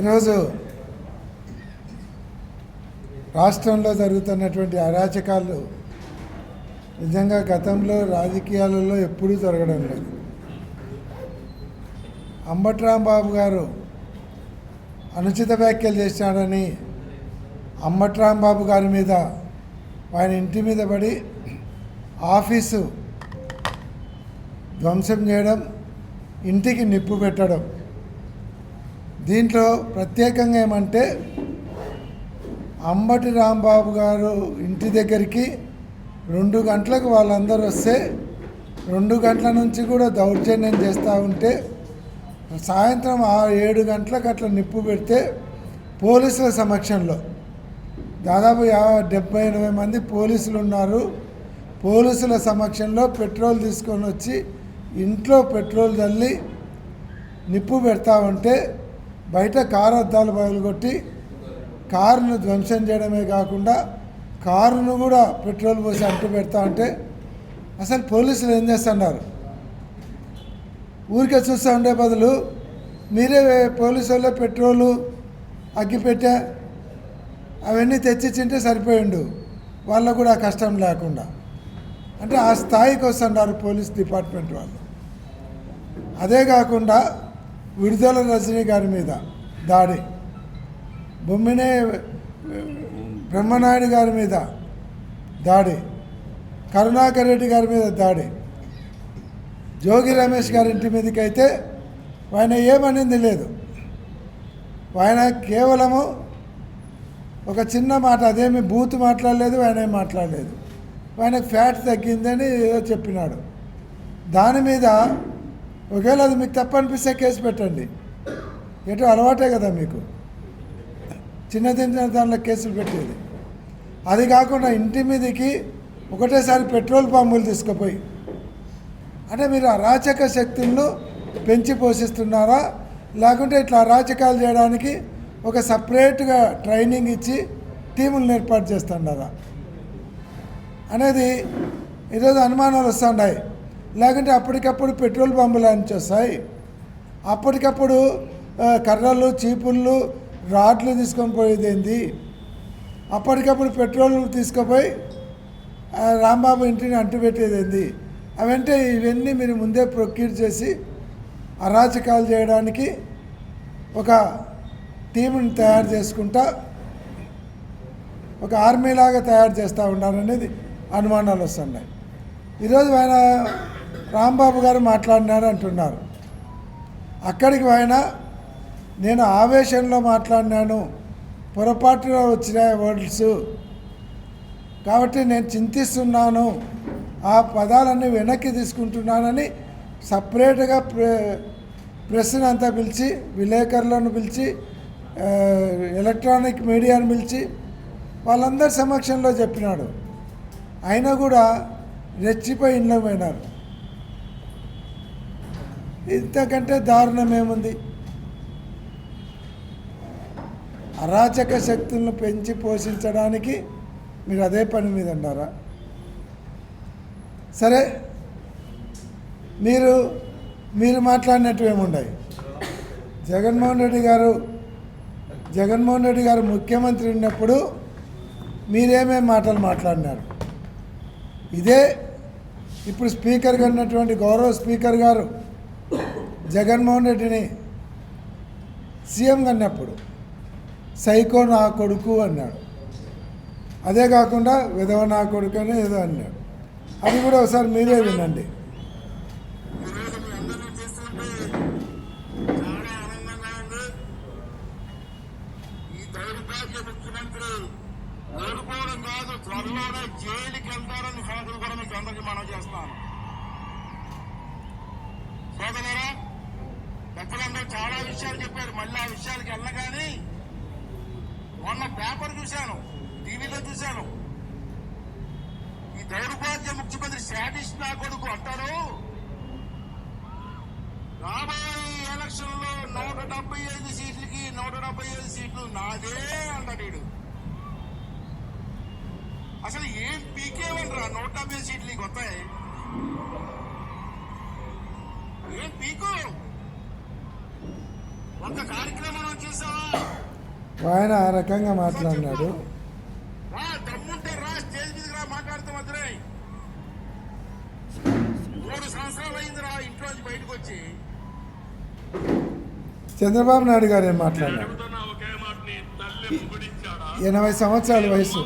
ఈరోజు రాష్ట్రంలో జరుగుతున్నటువంటి అరాచకాలు నిజంగా గతంలో రాజకీయాలలో ఎప్పుడూ జరగడం లేదు. అంబట్రాంబాబు గారు అనుచిత వ్యాఖ్యలు చేశాడని అంబట్రాంబాబు గారి మీద ఆయన ఇంటి మీద పడి ఆఫీసు ధ్వంసం చేయడం ఇంటికి నిప్పు పెట్టడం దీంట్లో ప్రత్యేకంగా ఏమంటే అంబటి రాంబాబు గారు ఇంటి దగ్గరికి రెండు గంటలకు వాళ్ళందరూ వస్తే రెండు గంటల నుంచి కూడా దౌర్జన్యం చేస్తూ ఉంటే సాయంత్రం ఆ ఏడు గంటలకు అట్లా నిప్పు పెడితే పోలీసుల సమక్షంలో దాదాపు యాభై డెబ్బై ఎనభై మంది పోలీసులు ఉన్నారు. పోలీసుల సమక్షంలో పెట్రోల్ తీసుకొని వచ్చి ఇంట్లో పెట్రోల్ చల్లి నిప్పు పెడతా ఉంటే బయట కారు అద్దాలు పగలగొట్టి కారును ధ్వంసం చేయడమే కాకుండా కారును కూడా పెట్రోల్ పోసి అంటు పెడతా ఉంటే అసలు పోలీసులు ఏం చేస్తున్నారు? ఊరికే చూస్తూ ఉండే బదులు మీరే పోలీసు వాళ్ళే పెట్రోలు అగ్గిపెట్టె అవన్నీ తెచ్చిచ్చింటే సరిపోయిండు. వాళ్ళకు కూడా కష్టం లేకుండా. అంటే ఆ స్థాయికి వస్తున్నారు పోలీస్ డిపార్ట్మెంట్ వాళ్ళు. అదే కాకుండా విడుదల రజనీ గారి మీద దాడి. బొమ్మినే బ్రహ్మనాయుడు గారి మీద దాడి. కరుణాకర్ రెడ్డి గారి మీద దాడి. జోగి రమేష్ గారి ఇంటి మీదకి అయితే ఆయన ఏమనింది లేదు. ఆయన కేవలము ఒక చిన్న మాట అదేమి బూత్ మాట్లాడలేదు ఆయన ఏం మాట్లాడలేదు. ఆయనకు ఫ్యాట్ తగ్గిందని ఏదో చెప్పినాడు. దాని మీద ఒకవేళ అది మీకు తప్పనిపిస్తే కేసు పెట్టండి. ఎటు అలవాటే కదా మీకు. చిన్న చిన్న దానిలో కేసులు పెట్టేది. అది కాకుండా ఇంటి మీదకి ఒకటేసారి పెట్రోల్ పంపులు తీసుకుపోయి అంటే మీరు అరాచక శక్తులను పెంచి పోషిస్తున్నారా? లేకుంటే ఇట్లా అరాచకాలు చేయడానికి ఒక సపరేట్గా ట్రైనింగ్ ఇచ్చి టీములను ఏర్పాటు చేస్తున్నారా? అనేది ఈరోజు అనుమానాలు వస్తున్నాయి. లేకుంటే అప్పటికప్పుడు పెట్రోల్ పంపులు నుంచి వస్తాయి. అప్పటికప్పుడు కర్రలు చీపుళ్ళు రాడ్లు తీసుకొని పోయేది ఏంది? అప్పటికప్పుడు పెట్రోల్ తీసుకుపోయి రాంబాబు ఇంటిని అంటుపెట్టేది ఏంది? అవంటే ఇవన్నీ మీరు ముందే ప్రొక్యూర్ చేసి అరాచకాలు చేయడానికి ఒక టీంని తయారు చేసుకుంటా ఒక ఆర్మీ లాగా తయారు చేస్తూ ఉన్నారనేది అనుమానాలు వస్తున్నాయి. ఈరోజు ఆయన రాంబాబు గారు మాట్లాడినారు అంటున్నారు. అక్కడికి ఆయన నేను ఆవేశంలో మాట్లాడినాను. పొరపాటులో వచ్చిన వర్డ్స్ కాబట్టి నేను చింతిస్తున్నాను. ఆ పదాలన్నీ వెనక్కి తీసుకుంటున్నానని సపరేట్గా ప్రె ప్రెస్ని అంతా పిలిచి విలేకరులను పిలిచి ఎలక్ట్రానిక్ మీడియాను పిలిచి వాళ్ళందరి సమక్షంలో చెప్పినాడు. అయినా కూడా రెచ్చిపోయి ఇంట్లో పోయినారు. ఇంతకంటే దారుణం ఏముంది? అరాచక శక్తులను పెంచి పోషించడానికి మీరు అదే పని మీద ఉన్నారా? సరే మీరు మీరు మాట్లాడినట్టు ఏముండయి? జగన్మోహన్ రెడ్డి గారు జగన్మోహన్ రెడ్డి గారు ముఖ్యమంత్రి ఉన్నప్పుడు మీరేమేం మాటలు మాట్లాడినారు? ఇదే ఇప్పుడు స్పీకర్గా ఉన్నటువంటి గౌరవ స్పీకర్ గారు జగన్మోహన్ రెడ్డిని సీఎం అన్నప్పుడు సైకో నా కొడుకు అన్నాడు. అదే కాకుండా విధవ నా కొడుకు అని ఏదో అన్నాడు. అది కూడా ఒకసారి మీరే వినండి ఈరోజు మీ అందరినీ చూస్తుంటే చాలా ఆనందంగా ఉంది ఈ దౌర్భాగ్య ముఖ్యమంత్రి ఓడిపోవడం కాదు త్వరలోనే జైలుకి వెళ్తారని సంగతులు కూడా మీకు అందరికీ మనం చేస్తున్నాను సోదరులారా పెద్దలందరూ చాలా విషయాలు చెప్పారు మళ్ళీ ఆ విషయాలకి వెళ్ళగాని మొన్న పేపర్ చూశాను టీవీలో చూశాను. ఈ దౌర్భాగ్య ముఖ్యమంత్రి శాటిస్ట్ నా కొడుకు అంటారు. రాబోయే ఎలక్షన్లో నూట డెబ్బై ఐదు సీట్లకి నూట డెబ్బై ఐదు సీట్లు నాదే అంటాడు వీడు. అసలు ఏం పీకేమనరా నూట డెబ్బై సీట్లు నీకు వస్తాయి? ఏం పీకో? ఆయన ఆ రకంగా మాట్లాడినాడు. చంద్రబాబు నాయుడు గారు ఏం మాట్లాడినారు? అడుగుతున్నా ఒకే మాట నీ తల్లి మొగుడిచ్చాడా? ఎనభై సంవత్సరాల వయసు.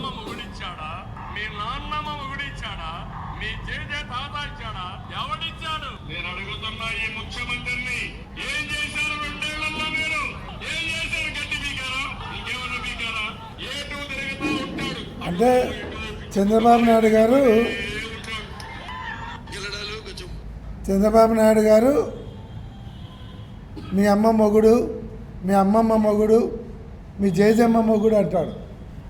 అంటే చంద్రబాబు నాయుడు గారు చంద్రబాబు నాయుడు గారు మీ అమ్మ మొగుడు మీ అమ్మమ్మ మొగుడు మీ జేజమ్మ మొగుడు అంటాడు.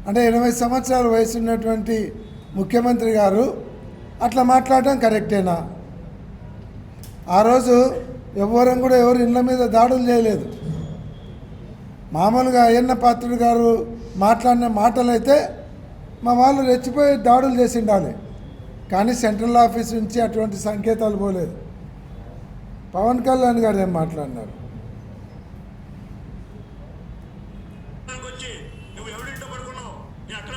అంటే ఎనభై సంవత్సరాల వయసు ఉన్నటువంటి ముఖ్యమంత్రి గారు అట్లా మాట్లాడటం కరెక్టేనా? ఆ రోజు ఎవరం కూడా ఎవరు ఇళ్ళ మీద దాడులు చేయలేదు. మామూలుగా అయ్యన్న పాత్రుడు గారు మాట్లాడిన మాటలైతే మా వాళ్ళు రెచ్చిపోయి దాడులు చేసి ఉండాలి కానీ సెంట్రల్ ఆఫీస్ నుంచి అటువంటి సంకేతాలు పోలేదు. పవన్ కళ్యాణ్ గారు ఏం మాట్లాడినారు? వచ్చి నువ్వు ఎవరింట్లో పడుకున్నావు? నేను అక్కడ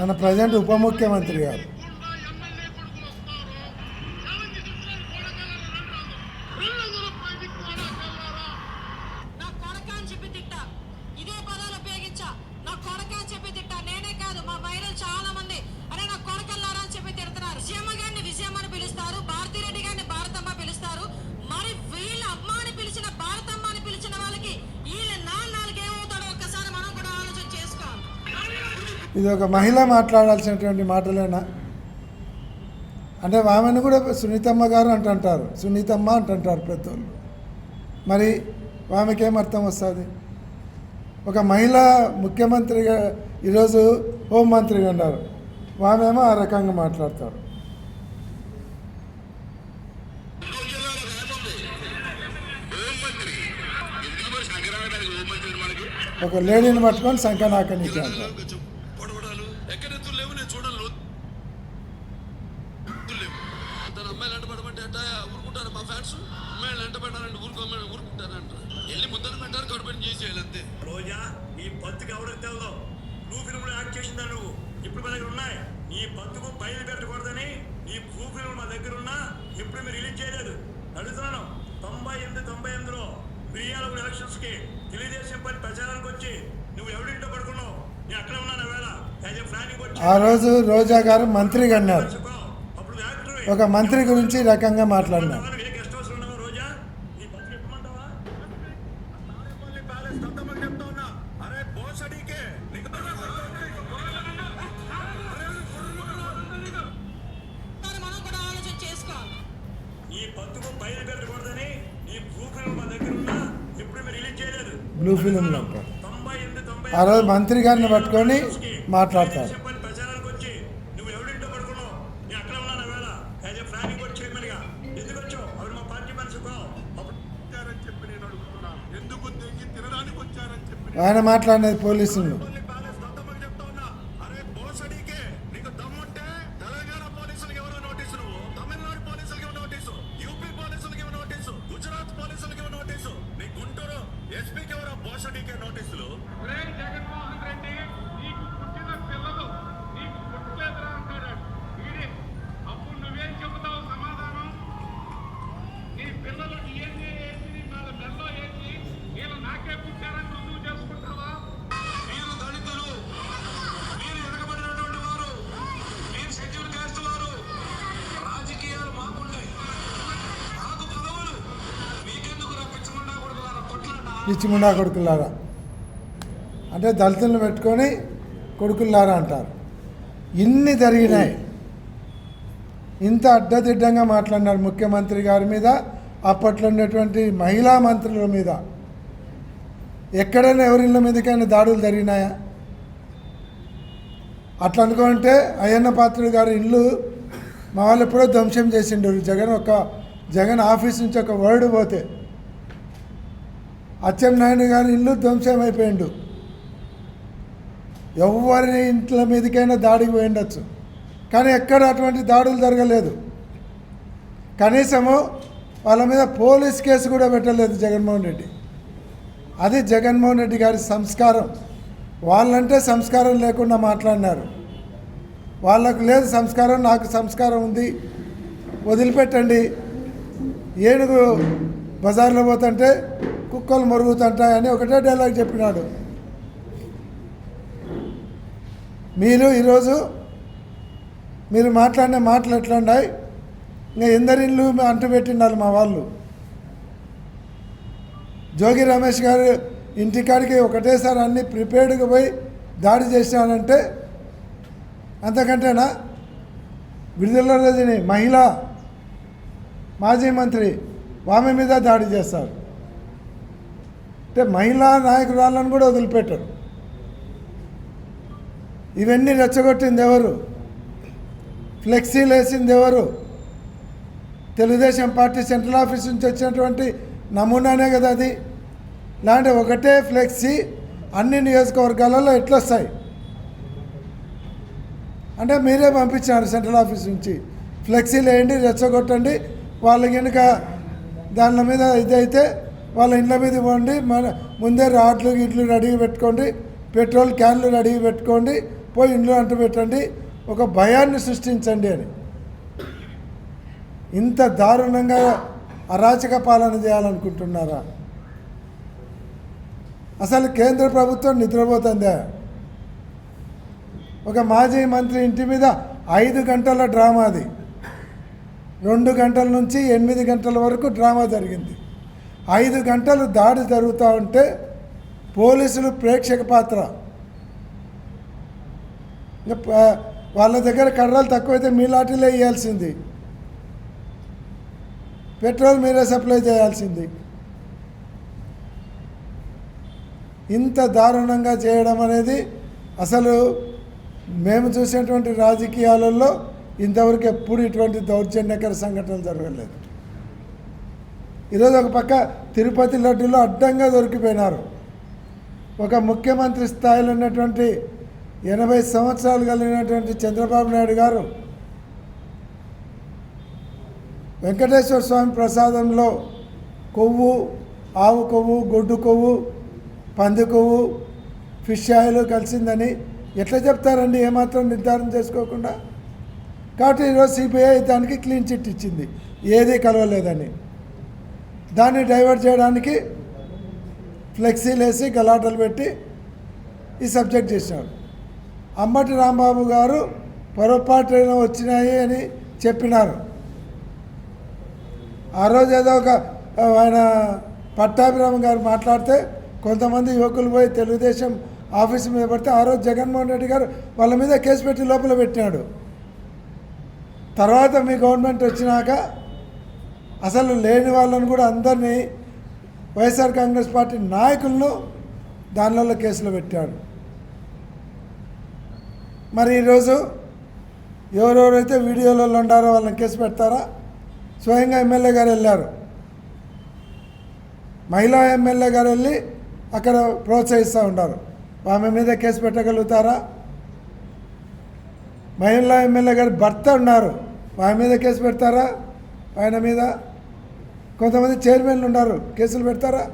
మన ప్రజెంట్ ఉప ముఖ్యమంత్రి గారు. ఇది ఒక మహిళ మాట్లాడాల్సినటువంటి మాటలేనా? అంటే ఆమెను కూడా సునీతమ్మ గారు అంటుంటారు. సునీతమ్మ అంటుంటారు పెద్దోళ్ళు మరి ఆమెకేం అర్థం వస్తుంది? ఒక మహిళ ముఖ్యమంత్రిగా ఈరోజు హోంమంత్రిగా ఉన్నారు. ఆమెమో ఆ రకంగా మాట్లాడతారు. ఒక లేడీని పట్టుకొని శంఖనాకనికి అంటారు. ఎక్కడెత్తులు లేవు? నేను చూడను లేవు. తన అమ్మాయిలు ఎంట పడమంటే ఎట్టా ఊరుకుంటారు మా ఫ్యాన్స్? అమ్మాయిలు ఎంట పెట్టారంటే ఊరుకోమని ఊరుకుంటారంట. వెళ్ళి ముద్దలు పెట్టారు కడుపుని చేసేయాలి అంతే. రోజా నీ బతుకు ఎవరికి తెలదో? నువ్వు ఫిల్మ్ యాక్ట్ చేసిందా నువ్వు? ఇప్పుడు మా దగ్గర ఉన్నాయి. నీ బతుకు బయలుపెట్టకూడదని నీ బ్లూ ఫిల్మ్ మా దగ్గర ఉన్నా ఇప్పుడు మీరు రిలీజ్ చేయలేదు. అడుగుతున్నాను తొంభై ఎనిమిది తొంభై ఎనిమిదిలో మిరియాల ఎలక్షన్స్కి తెలుగుదేశం పని ప్రచారానికి వచ్చి నువ్వు ఎవరింట్లో పడుకున్నావు? ఆ రోజు రోజా గారు మంత్రిగా అన్నారు. ఒక మంత్రి గురించి రకంగా మాట్లాడినారు. బ్లూ ఫిల్మ్ మా ఆ రోజు మంత్రి గారిని పట్టుకొని మాట్లాడతారు. పని ప్రచారానికి వచ్చి పిచ్చిముండా కొడుకులారా? అంటే దళితులను పెట్టుకొని కొడుకులారా అంటారు. ఇన్ని జరిగినాయి. ఇంత అడ్డదిడ్డంగా మాట్లాడినారు ముఖ్యమంత్రి గారి మీద అప్పట్లో ఉన్నటువంటి మహిళా మంత్రుల మీద. ఎక్కడైనా ఎవరిళ్ళ మీదకైనా దాడులు జరిగినాయా? అట్లా అనుకుంటే అయ్యన్న పాత్రుడు గారి ఇల్లు మా వాళ్ళు ఎప్పుడో ధ్వంసం చేసిండు. జగన్ ఒక జగన్ ఆఫీస్ నుంచి ఒక వర్డ్ పోతే అచ్చెన్నాయుడు గారి ఇల్లు ధ్వంసం అయిపోయిండు. ఎవరి ఇంట్ల మీదకైనా దాడికి పోయిండొచ్చు. కానీ ఎక్కడ అటువంటి దాడులు జరగలేదు. కనీసము వాళ్ళ మీద పోలీస్ కేసు కూడా పెట్టలేదు జగన్మోహన్ రెడ్డి. అది జగన్మోహన్ రెడ్డి గారి సంస్కారం. వాళ్ళంటే సంస్కారం లేకుండా మాట్లాడినారు. వాళ్ళకు లేదు సంస్కారం నాకు సంస్కారం ఉంది. వదిలిపెట్టండి. ఏనుగు బజార్లో పోతుంటే కుక్కలు మరుగుతుంటాయని ఒకటే డైలాగ్ చెప్పినాడు. మీరు ఈరోజు మీరు మాట్లాడిన మాటలు ఎట్లున్నాయి ఇంకా ఎందరిల్లు ఇల్లు అంటుపెట్టిండాలి మా వాళ్ళు? జోగి రమేష్ గారు ఇంటికాడికి ఒకటేసారి అన్ని ప్రిపేర్డ్గా పోయి దాడి చేసినానంటే అంతకంటేనా? విడుదల రజని మహిళ మాజీ మంత్రి ఆమె మీద దాడి చేస్తారు అంటే మహిళా నాయకురాలను కూడా వదిలిపెట్టరు. ఇవన్నీ రెచ్చగొట్టింది ఎవరు? ఫ్లెక్సీలు వేసింది ఎవరు? తెలుగుదేశం పార్టీ సెంట్రల్ ఆఫీస్ నుంచి వచ్చినటువంటి నమూనానే కదా అది. లాంటి ఒకటే ఫ్లెక్సీ అన్ని నియోజకవర్గాలలో ఎట్లొస్తాయి? అంటే మీరే పంపించినారు సెంట్రల్ ఆఫీస్ నుంచి. ఫ్లెక్సీలు వేయండి రెచ్చగొట్టండి. వాళ్ళ కనుక దాని మీద ఇదైతే వాళ్ళ ఇండ్ల మీద ఇవ్వండి మన ముందే రాడ్లు ఇడ్లు రెడీ పెట్టుకోండి పెట్రోల్ క్యాన్లు రెడీ పెట్టుకోండి పోయి ఇండ్లు అంటు పెట్టండి ఒక భయాన్ని సృష్టించండి అని. ఇంత దారుణంగా అరాచక పాలన చేయాలనుకుంటున్నారా? అసలు కేంద్ర ప్రభుత్వం నిద్రపోతుందా? ఒక మాజీ మంత్రి ఇంటి మీద ఐదు గంటల డ్రామా అది రెండు గంటల నుంచి ఎనిమిది గంటల వరకు డ్రామా జరిగింది. ఐదు గంటలు దాడి జరుగుతూ ఉంటే పోలీసులు ప్రేక్షక పాత్ర. వాళ్ళ దగ్గర కర్రలు తక్కువైతే మీ లాఠీలే ఇవ్వాల్సింది పెట్రోల్ మీరే సప్లై చేయాల్సింది. ఇంత దారుణంగా చేయడం అనేది అసలు మేము చూసినటువంటి రాజకీయాలలో ఇంతవరకు ఎప్పుడు ఇటువంటి దౌర్జన్యకర సంఘటనలు జరగలేదు. ఈరోజు ఒక పక్క తిరుపతి లడ్డూలో అడ్డంగా దొరికిపోయినారు. ఒక ముఖ్యమంత్రి స్థాయిలో ఉన్నటువంటి ఎనభై సంవత్సరాలు కలిగినటువంటి చంద్రబాబు నాయుడు గారు వెంకటేశ్వర స్వామి ప్రసాదంలో కొవ్వు ఆవు కొవ్వు గొడ్డు కొవ్వు పంది కొవ్వు ఫిష్ ఆయిల్ కలిసిందని ఎట్లా చెప్తారండి? ఏమాత్రం నిర్ధారణ చేసుకోకుండా? కాబట్టి ఈరోజు సిబిఐ దానికి క్లీన్ చిట్ ఇచ్చింది. ఏది కలవలేదని. దాన్ని డైవర్ట్ చేయడానికి ఫ్లెక్సీలు వేసి గలాటలు పెట్టి ఈ సబ్జెక్ట్ చేశారు అమ్మటి రాంబాబు గారు పొరపాటున వచ్చినాయి అని చెప్పినారు. ఆ రోజు ఏదో ఒక ఆయన పట్టాభిరామ గారు మాట్లాడితే కొంతమంది యువకులు పోయి తెలుగుదేశం ఆఫీస్ మీద పడితే ఆ రోజు జగన్మోహన్ రెడ్డి గారు వాళ్ళ మీద కేసు పెట్టి లోపల పెట్టినాడు. తర్వాత మీ గవర్నమెంట్ వచ్చినాక అసలు లేని వాళ్ళని కూడా అందరినీ వైఎస్ఆర్ కాంగ్రెస్ పార్టీ నాయకులను దానిలో కేసులు పెట్టాడు. మరి ఈరోజు ఎవరెవరైతే వీడియోలలో ఉండారో వాళ్ళని కేసు పెడతారా? స్వయంగా ఎమ్మెల్యే గారు వెళ్ళారు. మహిళా ఎమ్మెల్యే గారు వెళ్ళి అక్కడ ప్రోత్సహిస్తూ ఉంటారు ఆమె మీద కేసు పెట్టగలుగుతారా? మహిళా ఎమ్మెల్యే గారి భర్త ఉన్నారు. ఆమె మీద కేసు పెడతారా? ఆయన మీద? కొంతమంది చైర్మన్లు ఉన్నారు. కేసులు పెడతారా?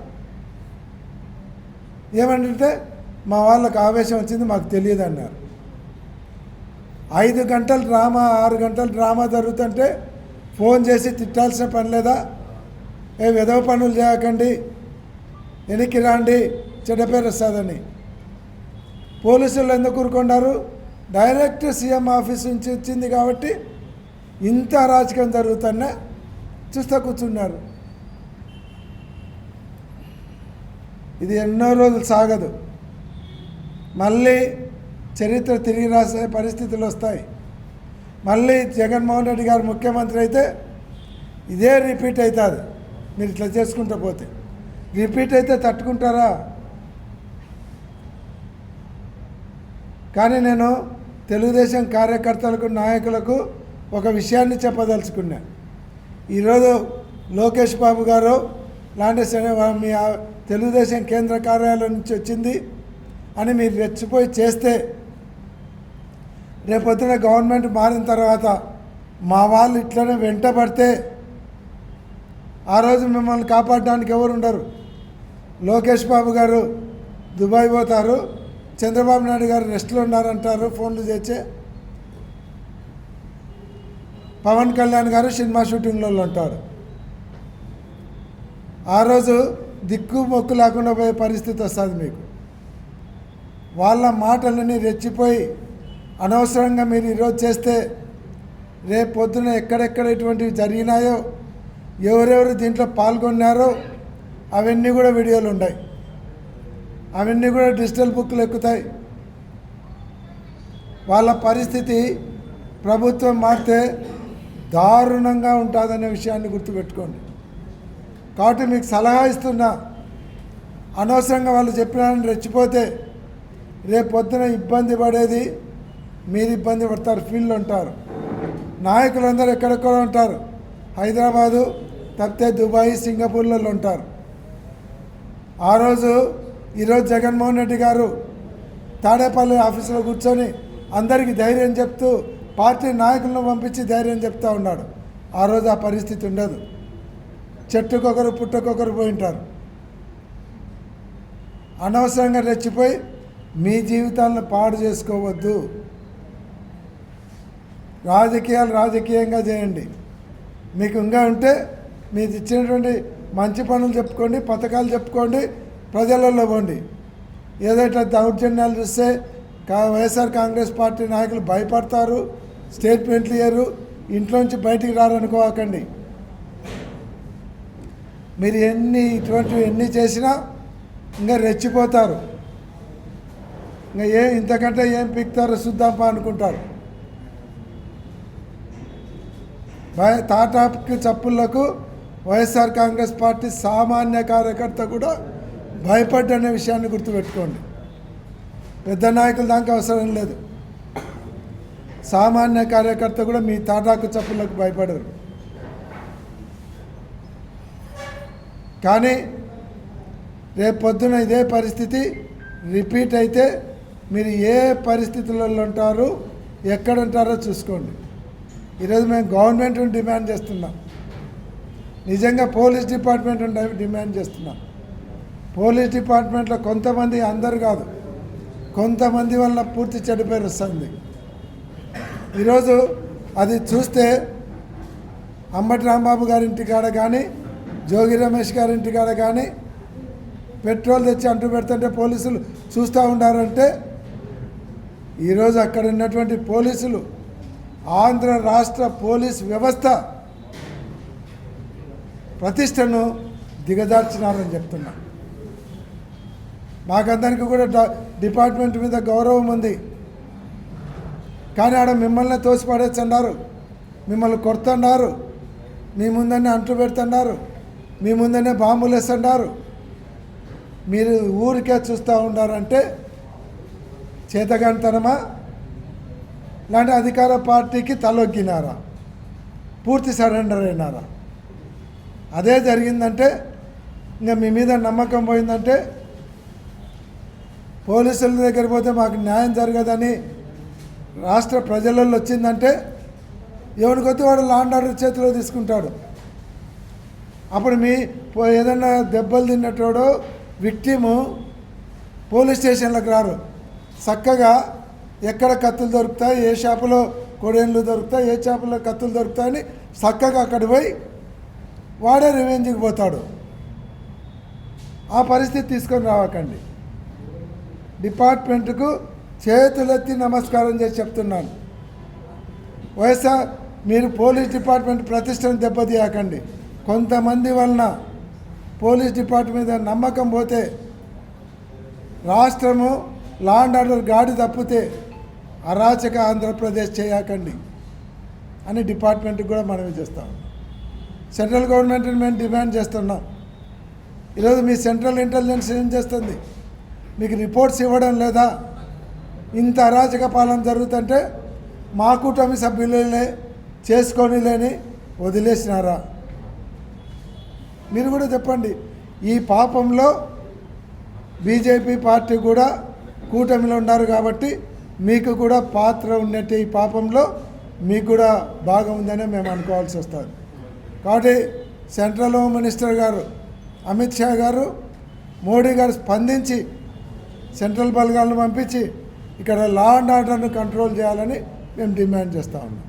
ఏమంటే మా వాళ్ళకు ఆవేశం వచ్చింది మాకు తెలియదు అన్నారు. ఐదు గంటలు డ్రామా ఆరు గంటలు డ్రామా జరుగుతుంటే ఫోన్ చేసి తిట్టాల్సిన పని లేదా? ఏ విధవ పనులు చేయకండి. వెనక్కి రాండి. చెడ్డ పేరు వస్తుందని. పోలీసులు ఎందుకు ఊరుకున్నారు డైరెక్ట్ సీఎం ఆఫీస్ నుంచి వచ్చింది కాబట్టి ఇంత అరాచకం జరుగుతున్నా చూస్తూ కూర్చున్నారు. ఇది ఎన్నో రోజులు సాగదు. మళ్ళీ చరిత్ర తిరిగి రాసే పరిస్థితులు వస్తాయి. మళ్ళీ జగన్మోహన్ రెడ్డి గారు ముఖ్యమంత్రి అయితే ఇదే రిపీట్ అవుతుంది. మీరు ఇట్లా చేసుకుంటూ పోతే. రిపీట్ అయితే తట్టుకుంటారా? కానీ నేను తెలుగుదేశం కార్యకర్తలకు నాయకులకు ఒక విషయాన్ని చెప్పదలుచుకున్నాను ఈరోజు లోకేష్ బాబు గారు లాంటి మీ తెలుగుదేశం కేంద్ర కార్యాలయం నుంచి వచ్చింది అని మీరు రెచ్చిపోయి చేస్తే రేపొద్దున గవర్నమెంట్ మారిన తర్వాత మా వాళ్ళు ఇట్లనే వెంటబడితే ఆ రోజు మిమ్మల్ని కాపాడడానికి ఎవరు ఉండరు. లోకేష్ బాబు గారు దుబాయ్ పోతారు. చంద్రబాబు నాయుడు గారు రెస్ట్లో ఉన్నారంటారు ఫోన్లు చేసే పవన్ కళ్యాణ్ గారు సినిమా షూటింగ్లలో ఉంటారు. ఆ రోజు దిక్కు మొక్కు లేకుండా పోయే పరిస్థితి వస్తుంది మీకు. వాళ్ళ మాటలని రెచ్చిపోయి అనవసరంగా మీరు ఈరోజు చేస్తే రేపు పొద్దున ఎక్కడెక్కడ ఇటువంటివి జరిగినాయో ఎవరెవరు దీంట్లో పాల్గొన్నారో అవన్నీ కూడా వీడియోలు ఉన్నాయి. అవన్నీ కూడా డిజిటల్ బుక్లు ఎక్కుతాయి. వాళ్ళ పరిస్థితి ప్రభుత్వం మారితే దారుణంగా ఉంటుందనే విషయాన్ని గుర్తుపెట్టుకోండి. కాబట్టి మీకు సలహా ఇస్తున్నా. అనవసరంగా వాళ్ళు చెప్పినారని రెచ్చిపోతే రేపు పొద్దున ఇబ్బంది పడేది మీరు ఇబ్బంది పడతారు ఫీల్డ్లో ఉంటారు. నాయకులందరూ ఎక్కడెక్కడ ఉంటారు. హైదరాబాదు తప్పితే దుబాయ్ సింగపూర్లలో ఉంటారు. ఆ రోజు ఈరోజు జగన్మోహన్ రెడ్డి గారు తాడేపల్లి ఆఫీసులో కూర్చొని అందరికీ ధైర్యం చెప్తూ పార్టీ నాయకులను పంపించి ధైర్యం చెప్తా ఉన్నాడు. ఆ రోజు ఆ పరిస్థితి ఉండదు. చెట్టుకొకరు పుట్టకొకరు పోయి ఉంటారు అనవసరంగా రెచ్చిపోయి మీ జీవితాలను పాడు చేసుకోవద్దు. రాజకీయాలు రాజకీయంగా చేయండి. మీకు ఇంకా ఉంటే మీరు ఇచ్చినటువంటి మంచి పనులు చెప్పుకోండి పథకాలు చెప్పుకోండి ప్రజలలో పోండి. ఏదైతే దౌర్జన్యాలు చూస్తే కా వైఎస్ఆర్ కాంగ్రెస్ పార్టీ నాయకులు భయపడతారు స్టేట్మెంట్లు ఇయ్యరు ఇంట్లోంచి బయటికి రారనుకోకండి మీరు ఎన్ని ఇటువంటివి ఎన్ని చేసినా ఇంకా రెచ్చిపోతారు. ఇంకా ఏ ఇంతకంటే ఏం పిక్తారో చూద్దాంపా అనుకుంటారు. తాటాకి చప్పుళ్ళకు వైఎస్ఆర్ కాంగ్రెస్ పార్టీ సామాన్య కార్యకర్త కూడా భయపడ్డనే విషయాన్ని గుర్తుపెట్టుకోండి. పెద్ద నాయకులు దానికి అవసరం లేదు. సామాన్య కార్యకర్త కూడా మీ తాటాకు చప్పులకు భయపడరు. కానీ రేపు పొద్దున ఇదే పరిస్థితి రిపీట్ అయితే మీరు ఏ పరిస్థితులలో ఉంటారు ఎక్కడ ఉంటారో చూసుకోండి. ఈరోజు మేము గవర్నమెంట్ని డిమాండ్ చేస్తున్నాం. నిజంగా పోలీస్ డిపార్ట్మెంట్ డిమాండ్ చేస్తున్నాం. పోలీస్ డిపార్ట్మెంట్లో కొంతమంది అందరు కాదు కొంతమంది వల్ల పూర్తి చెడు పేరు వస్తుంది. ఈరోజు అది చూస్తే అంబటి రాంబాబు గారి ఇంటికాడ కానీ జోగి రమేష్ గారి ఇంటికాడ కానీ పెట్రోల్ తెచ్చి అంటు పెడుతుంటే పోలీసులు చూస్తూ ఉండారంటే ఈరోజు అక్కడ ఉన్నటువంటి పోలీసులు ఆంధ్ర రాష్ట్ర పోలీస్ వ్యవస్థ ప్రతిష్టను దిగజార్చినారని చెప్తున్నా. మాకందరికీ కూడా డ- డిపార్ట్మెంట్ మీద గౌరవం ఉంది. కానీ ఆడ మిమ్మల్ని తోసిపడేస్తున్నారు. మిమ్మల్ని కొడుతున్నారు. మీ ముందన్నీ అంటు పెడుతున్నారు. మీ ముందనే బాంబులు వేస్తున్నారు మీరు ఊరికే చూస్తూ ఉన్నారంటే చేతగానితనమా? లాంటి అధికార పార్టీకి తలొగ్గినారా? పూర్తి సరెండర్ అయినారా? అదే జరిగిందంటే ఇంకా మీ మీద నమ్మకం పోయిందంటే పోలీసుల దగ్గర పోతే మాకు న్యాయం జరగదని రాష్ట్ర ప్రజలలో వచ్చిందంటే ఎవరికొద్ది వాడు లాండ్ ఆర్డర్ చేతిలో తీసుకుంటాడు. అప్పుడు మీ పో- ఏదన్నా దెబ్బలు తిన్నటోడో విక్టిము పోలీస్ స్టేషన్లకు రారు. చక్కగా ఎక్కడ కత్తులు దొరుకుతాయి ఏ షాపులో కొడేళ్ళు దొరుకుతాయి ఏ షాపులో కత్తులు దొరుకుతాయని చక్కగా అక్కడ పోయి వాడే రివెంజ్కి పోతాడు. ఆ పరిస్థితి తీసుకొని రావకండి. డిపార్ట్మెంట్కు చేతులెత్తి నమస్కారం చేసి చెప్తున్నాను. వయసా మీరు పోలీస్ డిపార్ట్మెంట్ ప్రతిష్టను దెబ్బతీయకండి. కొంతమంది వలన పోలీస్ డిపార్ట్మెంట్ మీద నమ్మకం పోతే రాష్ట్రము లా అండ్ ఆర్డర్ గాడి తప్పితే అరాచక ఆంధ్రప్రదేశ్ చేయకండి అని డిపార్ట్మెంట్కి కూడా మనమే చేస్తాం సెంట్రల్ గవర్నమెంట్ని మేము డిమాండ్ చేస్తున్నాం. ఈరోజు మీ సెంట్రల్ ఇంటెలిజెన్స్ ఏం చేస్తుంది? మీకు రిపోర్ట్స్ ఇవ్వడం లేదా? ఇంత అరాచక పాలన జరుగుతుంటే మా కూటమి సభ్యులే చేసుకొని లేని వదిలేసినారా? మీరు కూడా చెప్పండి. ఈ పాపంలో బీజేపీ పార్టీ కూడా కూటమిలో ఉన్నారు కాబట్టి మీకు కూడా పాత్ర ఉన్నట్టు ఈ పాపంలో మీకు కూడా భాగం ఉందనే మేము అనుకోవాల్సి వస్తుంది. కాబట్టి సెంట్రల్ హోమ్ మినిస్టర్ గారు అమిత్ షా గారు మోడీ గారు స్పందించి సెంట్రల్ బలగాలను పంపించి ఇక్కడ లా అండ్ ఆర్డర్ను కంట్రోల్ చేయాలని మేము డిమాండ్ చేస్తూ ఉన్నాం.